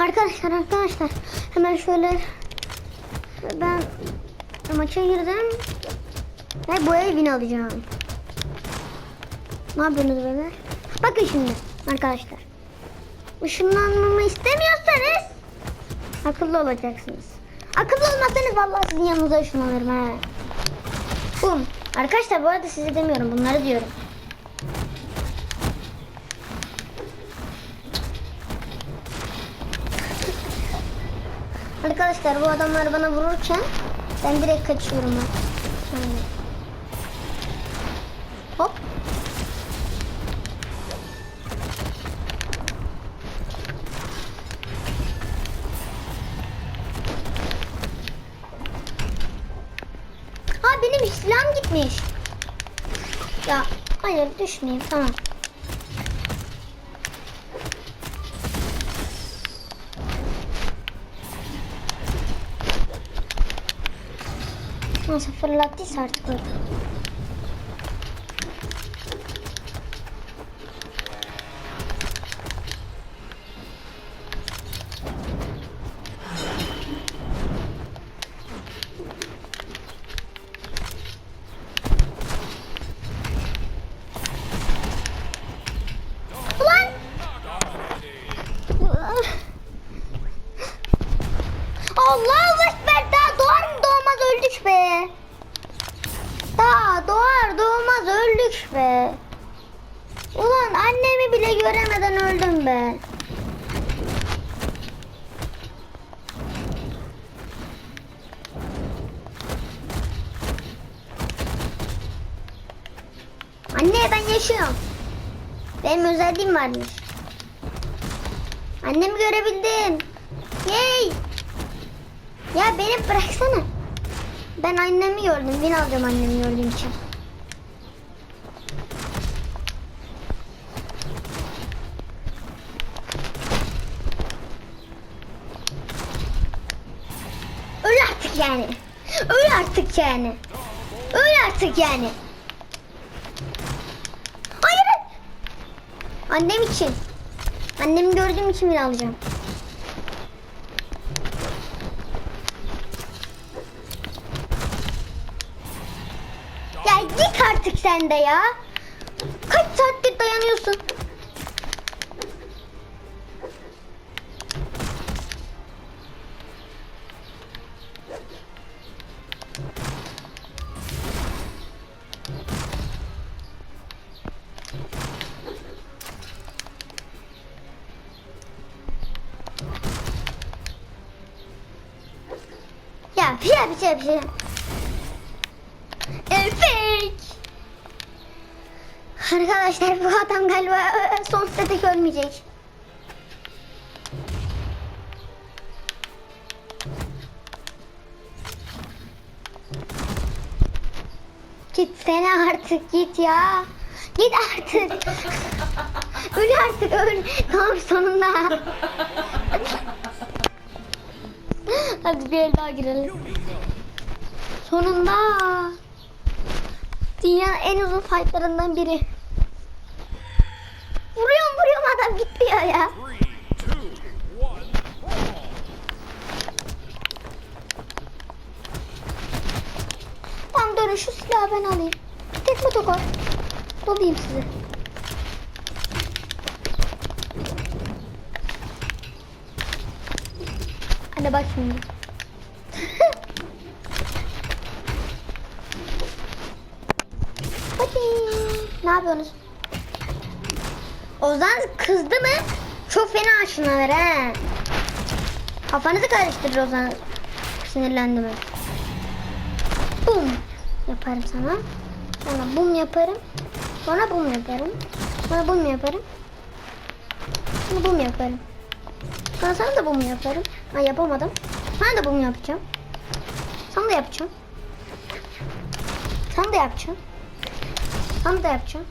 Arkadaşlar arkadaşlar hemen şöyle ben maça girdim ve bu evini alacağım. Ne yapıyorsunuz beyler? Bakın şimdi arkadaşlar. Işınlanmamı istemiyorsanız akıllı olacaksınız. Akıllı olmazsanız vallahi sizin yanınıza ışınlanırım ha. Bum. Arkadaşlar bu arada size demiyorum bunları diyorum. Arkadaşlar bu adamlar bana vururken ben direkt kaçıyorum bak. Şöyle. Hop. Ha benim silahım gitmiş. Ya hayır düşmeyeyim tamam. Nasıl fırlattıysa artık öyle. Yaşıyorum. Benim özelliğim varmış. Annemi görebildim. Yay! Ya beni bıraksana. Ben annemi gördüm. Bin alacağım annemi gördüğüm için. Öl artık yani. Öl artık yani. Öl artık yani. Hayır. Annem için. Annemi gördüğüm için bin alacağım. Ya git artık sen de ya. Kaç saattir dayanıyorsun? Ya bir şey bir şey. Efek. Arkadaşlar bu adam galiba e, son tek ölmeyecek. Gitsene artık git ya. Git artık. öl artık öl. Tamam sonunda. Bir el daha girelim. Sonunda. Dünyanın en uzun fightlarından biri. Vuruyorum vuruyorum adam gitmiyor ya. Tamam durun şu silahı ben alayım. Tek motokor. Dolayayım sizi. Hadi bak şimdi. Hadi. Ne yapıyorsunuz? Ozan kızdı mı? Çok fena aşınır he. Kafanızı karıştırır Ozan. Sinirlendi mi? Bum yaparım sana. Sonra bum yaparım. Sonra bum yaparım. Sonra bum yaparım. Sonra bum yaparım. Sonra sana da bum yaparım. Ha yapamadım. Sana da bum yapacağım. Sana da yapacağım. Sana da yapacağım. Tam da yapacağım.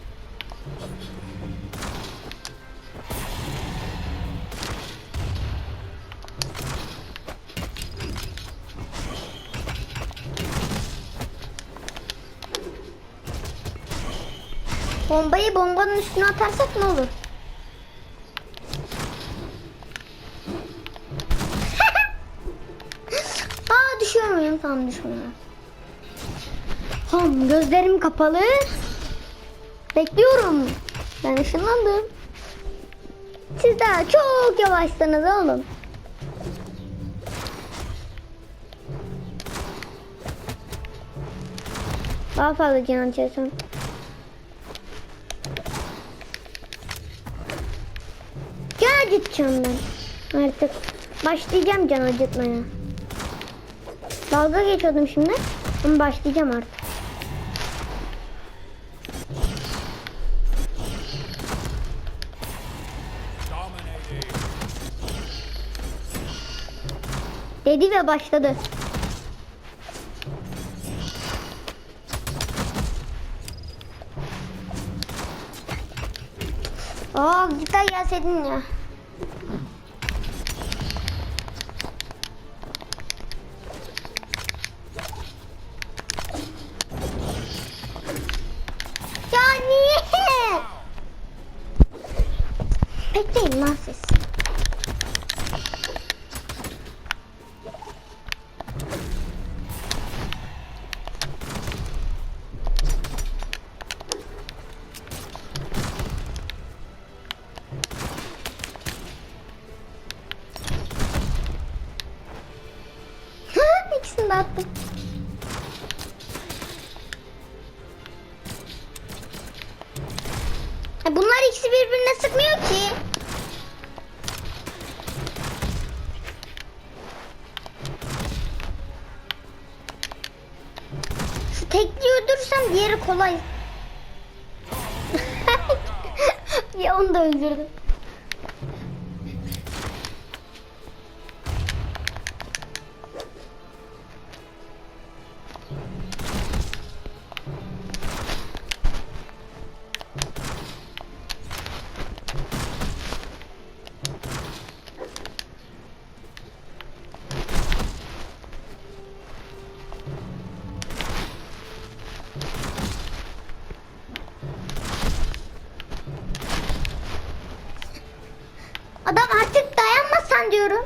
Bombayı bombanın üstüne atarsak ne olur? Aa düşüyor muyum? Tamam düşmüyorum. Tamam gözlerim kapalı. Bekliyorum. Ben ışınlandım. Siz daha çok yavaşsınız oğlum. Daha fazla can açıyorsun. Can acıtacağım ben. Artık başlayacağım can acıtmaya. Dalga geçiyordum şimdi. Ama başlayacağım artık. Dedi ve başladı. Aa gitar ya. Ya ikisi birbirine sıkmıyor ki. Şu tekliği öldürürsem diğeri kolay. ya onu da öldürdüm. Adam artık dayanmasan diyorum.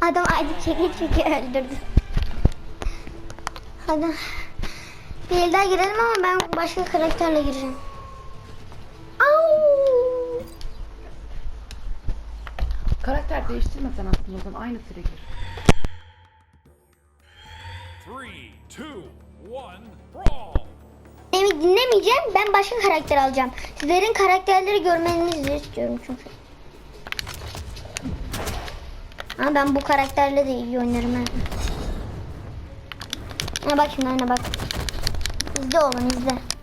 Adam acı çeke çeke öldürdü. Hadi. Bir el daha girelim ama ben başka karakterle gireceğim. Au! Karakter değiştirmesen aslında o zaman aynı süre gir. Beni dinlemeyeceğim. Ben başka karakter alacağım. Sizlerin karakterleri görmenizi istiyorum çünkü. Ama ben bu karakterle de iyi oynarım ha. Ha bak şimdi bak. İzle oğlum izle.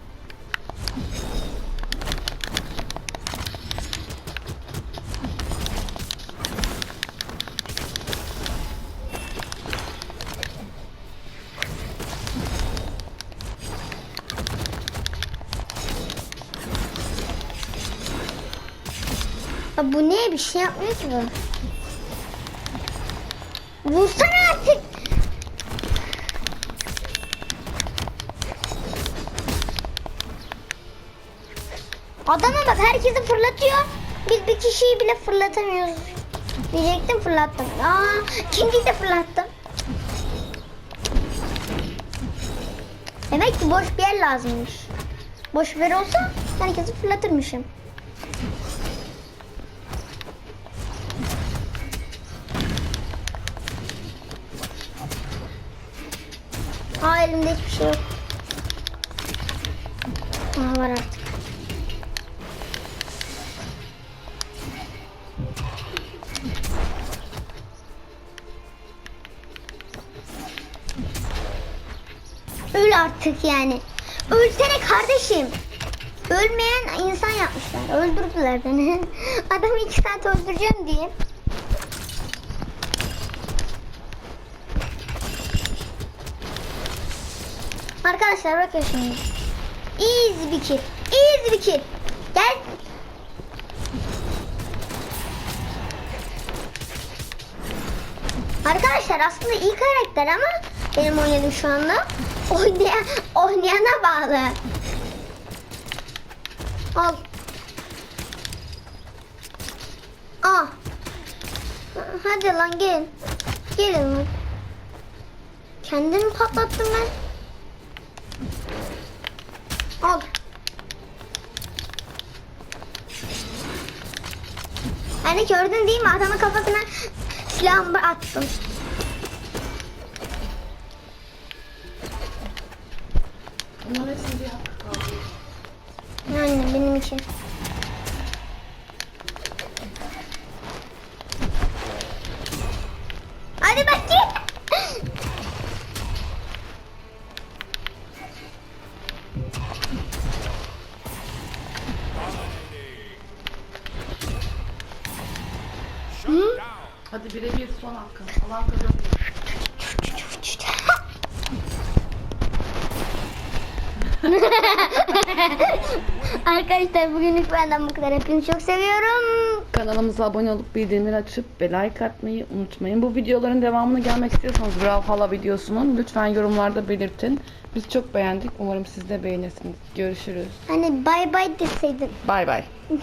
Ya bu ne bir şey yapmıyor ki bu. Vursana artık. Adama bak herkesi fırlatıyor. Biz bir kişiyi bile fırlatamıyoruz. Diyecektim fırlattım. Aa, ikinciyi de fırlattım. Demek ki boş bir yer lazımmış. Boş bir yer olsa herkesi fırlatırmışım. Elimde hiçbir şey yok. Aa var artık. Öl artık yani. Ölsene kardeşim. Ölmeyen insan yapmışlar. Öldürdüler beni. Adamı iki saat öldüreceğim diye. Arkadaşlar bakın şimdi. Easy bir kill. Easy bir kill. Gel. Arkadaşlar aslında iyi karakter ama benim oynadığım şu anda oynayan, oynayana bağlı. Al. Aa. Hadi lan gel. Gelin lan. Kendimi patlattım ben. Al. Hani gördün değil mi? Adamın kafasına silahımı attım. Arkadaşlar bugünlük benden bu kadar. Hepinizi çok seviyorum. Kanalımıza abone olup bildirimleri açıp ve like atmayı unutmayın. Bu videoların devamını gelmek istiyorsanız Brawl Hala videosunun lütfen yorumlarda belirtin. Biz çok beğendik. Umarım siz de beğenirsiniz. Görüşürüz. Hani bay bay deseydin. Bay bay.